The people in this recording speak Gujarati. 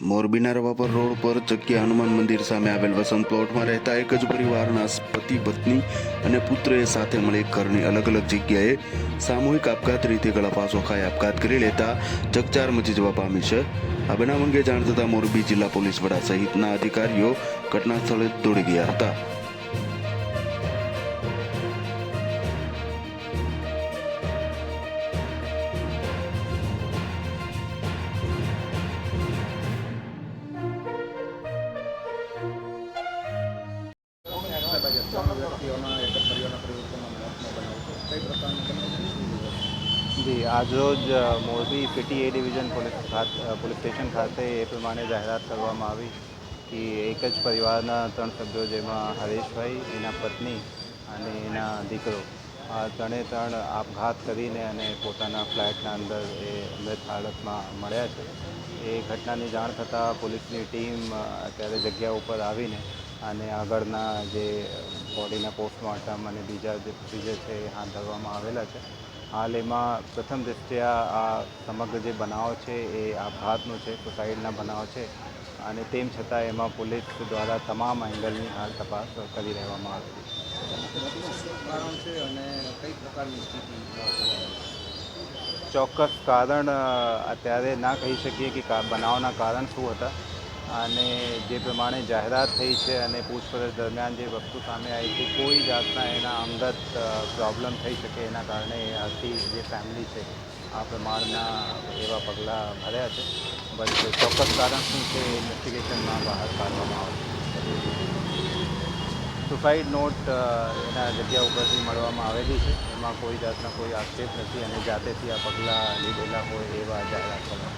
મોરબીના રવાપર રોડ પર ચક્યા હનુમાન મંદિર સામે આવેલ વસંત પ્લોટમાં રહેતા એક જ પરિવારના પતિ, પત્ની અને પુત્રએ સાથે મળી ઘરની અલગ અલગ જગ્યાએ સામૂહિક આપઘાત રીતે ગળાફાંસો ખાઈ આપઘાત કરી લેતા ચકચાર મચી જવા પામી છે. આ બનાવ અંગે જાણ થતાં મોરબી જિલ્લા પોલીસ વડા સહિતના અધિકારીઓ ઘટના સ્થળે દોડી ગયા હતા. જી આજરોજ Morbi PT A division police police station ખાતે એ પ્રમાણે જાહેરાત કરવામાં આવી કે એક જ પરિવારના ત્રણ સભ્યો જેમાં હરેશભાઈ, એના પત્ની અને એના દીકરો. આ ત્રણે ત્રણ આપઘાત કરીને અને પોતાના ફ્લેટના અંદર એ મૃત હાલતમાં મળ્યા છે. એ ઘટનાની જાણ થતાં પોલીસની ટીમ અત્યારે જગ્યા ઉપર આવીને અને આગળના જે બોડીના પોસ્ટમોર્ટમ અને બીજા જે પ્રોસિજર છે એ હાથ ધરવામાં આવેલા છે. હાલ એમાં પ્રથમ દૃષ્ટિયા આ સમગ્ર જે બનાવ છે એ આપઘાતનો છે સુસાઇડના બનાવ છે અને તેમ છતાં એમાં પોલીસ દ્વારા તમામ એંગલની હાલ તપાસ કરી રહેવામાં આવે છે? ચોક્કસ કારણ અત્યારે ના કહી શકીએ કા- બનાવના કારણ શું હતા. અને જે પ્રમાણે જાહેરાત થઈ છે અને પૂછપરછ દરમિયાન જે વસ્તુ સામે આવી છે, કોઈ જાતના એના અંગત પ્રોબ્લેમ થઈ શકે એના કારણે આથી જે ફેમિલી છે, આ પ્રમાણના એવા પગલાં ભર્યા છે. બટ ચોક્કસ કારણ શું છે એ ઇન્વેસ્ટિગેશનમાં બહાર કાઢવામાં આવશે. સુસાઇડ નોટ એના જગ્યા ઉપરથી મળવામાં આવેલી છે. એમાં કોઈ જાતના કોઈ આક્ષેપ નથી અને જાતેથી આ પગલાં લીધેલા હોય એવા જાહેરાત કરવામાં